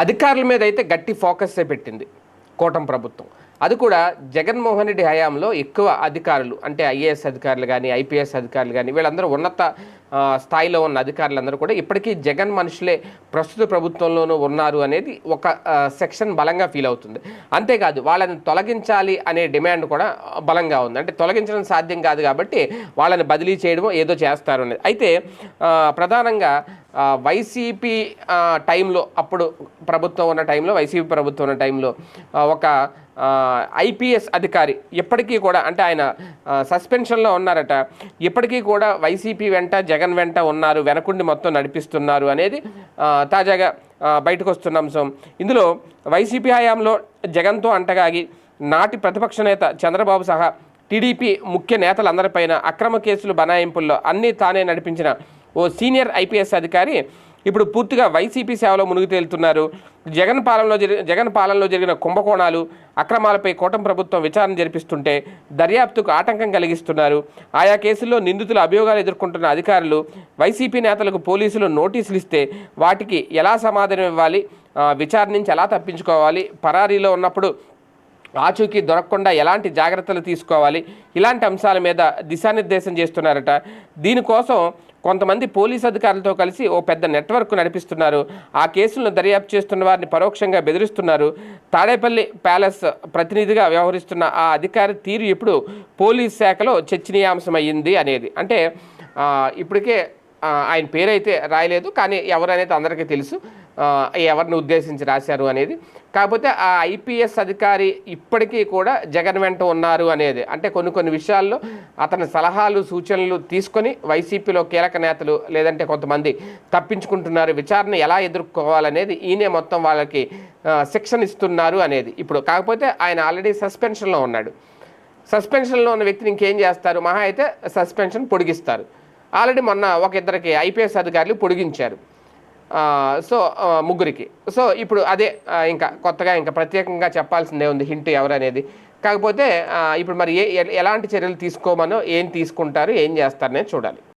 అధికారుల మీద అయితే గట్టి ఫోకస్ పెట్టింది కూటమి ప్రభుత్వం. అది కూడా జగన్మోహన్ రెడ్డి హయాంలో ఎక్కువ అధికారులు అంటే ఐఏఎస్ అధికారులు కానీ ఐపీఎస్ అధికారులు కానీ వీళ్ళందరూ ఉన్నత స్థాయిలో ఉన్న అధికారులందరూ కూడా ఇప్పటికీ జగన్ మనుషులే ప్రస్తుత ప్రభుత్వంలోనూ ఉన్నారు అనేది ఒక సెక్షన్ బలంగా ఫీల్ అవుతుంది. అంతేకాదు వాళ్ళని తొలగించాలి అనే డిమాండ్ కూడా బలంగా ఉంది. అంటే తొలగించడం సాధ్యం కాదు కాబట్టి వాళ్ళని బదిలీ చేయడమో ఏదో చేస్తారు అనేది అయితే ప్రధానంగా వైసీపీ టైంలో అప్పుడు ప్రభుత్వం ఉన్న టైంలో వైసీపీ ప్రభుత్వం ఉన్న టైంలో ఒక ఐపీఎస్ అధికారి ఇప్పటికీ కూడా అంటే ఆయన సస్పెన్షన్లో ఉన్నారట. ఇప్పటికీ కూడా వైసీపీ వెంట జగన్ వెంట ఉన్నారు వెనకుండి మొత్తం నడిపిస్తున్నారు అనేది తాజాగా బయటకు వస్తున్న అంశం. ఇందులో వైసీపీ హయాంలో జగన్తో అంటగాగి నాటి ప్రతిపక్ష నేత చంద్రబాబు సహా టీడీపీ ముఖ్య నేతలందరిపైన అక్రమ కేసులు బనాయింపుల్లో అన్నీ తానే నడిపించిన ఓ సీనియర్ ఐపీఎస్ అధికారి ఇప్పుడు పూర్తిగా వైసీపీ సేవలో మునిగి తేలుతున్నారు. జగన్ పాలనలో జరిగిన జగన్ పాలనలో జరిగిన కుంభకోణాలు అక్రమాలపై కూటమి ప్రభుత్వం విచారణ జరిపిస్తుంటే దర్యాప్తుకు ఆటంకం కలిగిస్తున్నారు. ఆయా కేసుల్లో నిందితుల అభియోగాలు ఎదుర్కొంటున్న అధికారులు వైసీపీ నేతలకు పోలీసులు నోటీసులు ఇస్తే వాటికి ఎలా సమాధానం ఇవ్వాలి? విచారణ నుంచి ఎలా తప్పించుకోవాలి? పరారీలో ఉన్నప్పుడు ఆచూకీ దొరకకుండా ఎలాంటి జాగ్రత్తలు తీసుకోవాలి? ఇలాంటి అంశాల మీద దిశానిర్దేశం చేస్తున్నారట. దీనికోసం కొంతమంది పోలీస్ అధికారులతో కలిసి ఓ పెద్ద నెట్వర్క్ నడిపిస్తున్నారు. ఆ కేసులను దర్యాప్తు చేస్తున్న వారిని పరోక్షంగా బెదిరిస్తున్నారు. తాడేపల్లి ప్యాలెస్ ప్రతినిధిగా వ్యవహరిస్తున్న ఆ అధికారి తీరు ఇప్పుడు పోలీస్ శాఖలో చర్చనీయాంశమయ్యింది అనేది. అంటే ఇప్పటికే ఆయన పేరైతే రాయలేదు కానీ ఎవరనేది అందరికీ తెలుసు. ఎవరిని ఉద్దేశించి రాశారు అనేది. కాకపోతే ఆ ఐపీఎస్ అధికారి ఇప్పటికీ కూడా జగన్ వెంట ఉన్నారు అనేది. అంటే కొన్ని కొన్ని విషయాల్లో అతని సలహాలు సూచనలు తీసుకొని వైసీపీలో కీలక నేతలు లేదంటే కొంతమంది తప్పించుకుంటున్నారు. విచారణ ఎలా ఎదుర్కోవాలనేది ఈయనే మొత్తం వాళ్ళకి శిక్షణ ఇస్తున్నారు అనేది. ఇప్పుడు కాకపోతే ఆయన ఆల్రెడీ సస్పెన్షన్లో ఉన్నాడు. సస్పెన్షన్లో ఉన్న వ్యక్తిని ఇంకేం చేస్తారు? మహా అయితే సస్పెన్షన్ పొడిగిస్తారు. ఆల్రెడీ మొన్న ఒక ఇద్దరికి ఐపీఎస్ అధికారులు పొడిగించారు. సో ముగ్గురికి. సో ఇప్పుడు అదే ఇంకా కొత్తగా ఇంకా ప్రత్యేకంగా చెప్పాల్సిందే ఉంది హింట్ ఎవరనేది. కాకపోతే ఇప్పుడు మరి ఏ ఎలాంటి చర్యలు తీసుకోమనో ఏం తీసుకుంటారు ఏం చేస్తారనేది చూడాలి.